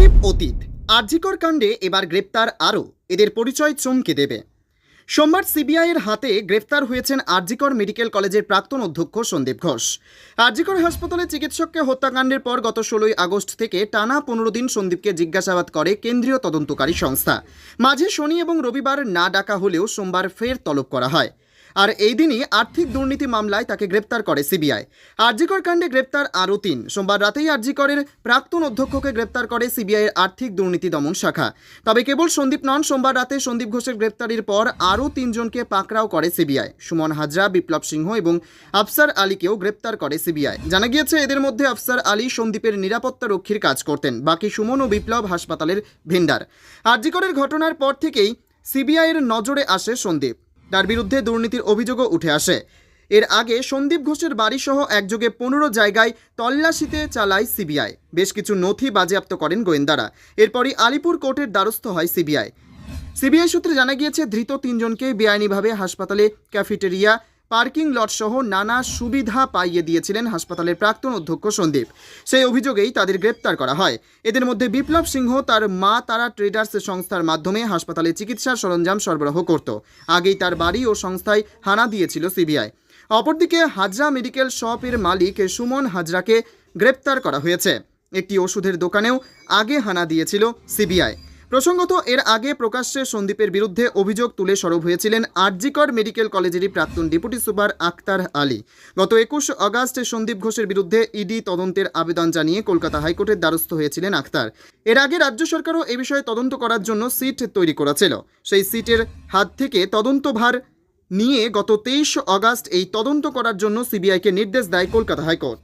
সন্দীপ অতীত। আরজিকর কাণ্ডে এবার গ্রেপ্তার আরও। এদের পরিচয় চমকে দেবে। সোমবার সিবিআইয়ের হাতে গ্রেফতার হয়েছেন আরজিকর মেডিকেল কলেজের প্রাক্তন অধ্যক্ষ সন্দীপ ঘোষ। আরজিকর হাসপাতালে চিকিৎসককে হত্যাকাণ্ডের পর গত ষোলোই আগস্ট থেকে টানা পনেরো দিন সন্দীপকে জিজ্ঞাসাবাদ করে কেন্দ্রীয় তদন্তকারী সংস্থা। মাঝে শনি এবং রবিবার না ডাকা হলেও সোমবার ফের তলব করা হয়। আর এই দিনই আর্থিক দুর্নীতি মামলায় তাকে গ্রেপ্তার করে সিবিআই। আরজিকর কাণ্ডে গ্রেপ্তার আরও তিন। সোমবার রাতেই আরজিকরের প্রাক্তন অধ্যক্ষকে গ্রেপ্তার করে সিবিআইয়ের আর্থিক দুর্নীতি দমন শাখা। তবে কেবল সন্দীপ নন, সোমবার রাতে সন্দীপ ঘোষের গ্রেপ্তারির পর আরও তিনজনকে পাকড়াও করে সিবিআই। সুমন হাজরা, বিপ্লব সিংহ এবং আফসার আলীকেও গ্রেপ্তার করে সিবিআই। জানা গিয়েছে, এদের মধ্যে আফসার আলী সন্দীপের নিরাপত্তা রক্ষীর কাজ করতেন। বাকি সুমন ও বিপ্লব হাসপাতালের ভেন্ডার। আরজিকরের ঘটনার পর থেকেই সিবিআইয়ের নজরে আসে সন্দীপ। তার বিরুদ্ধে দুর্নীতির অভিযোগও উঠে আসে। এর আগে সন্দীপ ঘোষের বাড়িসহ একযোগে পনেরো জায়গায় তল্লাশিতে চালায় সিবিআই। বেশ কিছু নথি বাজেয়াপ্ত করেন গোয়েন্দারা। এরপরই আলিপুর কোর্টের দ্বারস্থ হয় সিবিআই। সিবিআই সূত্রে জানা গিয়েছে, ধৃত তিনজনকে বেআইনিভাবে হাসপাতালে, ক্যাফেটেরিয়া পার্কিং লট সহ নানা সুবিধা পাইয়ে দিয়েছিলেন হাসপাতালের প্রাক্তন অধ্যক্ষ সন্দীপ। সেই অভিযোগেই তাদের গ্রেপ্তার করা হয়। এদের মধ্যে বিপ্লব সিংহ তার মা তারা ট্রেডার্স সংস্থার মাধ্যমে হাসপাতালে চিকিৎসার সরঞ্জাম সরবরাহ করত। আগেই তার বাড়ি ও সংস্থায় হানা দিয়েছিল সিবিআই। অপরদিকে হাজরা মেডিকেল শপের মালিক সুমন হাজরাকে গ্রেপ্তার করা হয়েছে। একটি ওষুধের দোকানেও আগে হানা দিয়েছিল সিবিআই। প্রসঙ্গত, এর আগে প্রকাশ্যে সন্দীপের বিরুদ্ধে অভিযোগ তুলে সরব হয়েছিলেন আরজিকর মেডিকেল কলেজেরই প্রাক্তন ডেপুটি সুপার আক্তার আলী। গত একুশ আগস্ট সন্দীপ ঘোষের বিরুদ্ধে ইডি তদন্তের আবেদন জানিয়ে কলকাতা হাইকোর্টের দ্বারস্থ হয়েছিলেন আক্তার। এর আগে রাজ্য সরকারও এ বিষয়ে তদন্ত করার জন্য সিট তৈরি করেছিল। সেই সিটের হাত থেকে তদন্তভার নিয়ে গত তেইশ আগস্ট এই তদন্ত করার জন্য সিবিআইকে নির্দেশ দেয় কলকাতা হাইকোর্ট।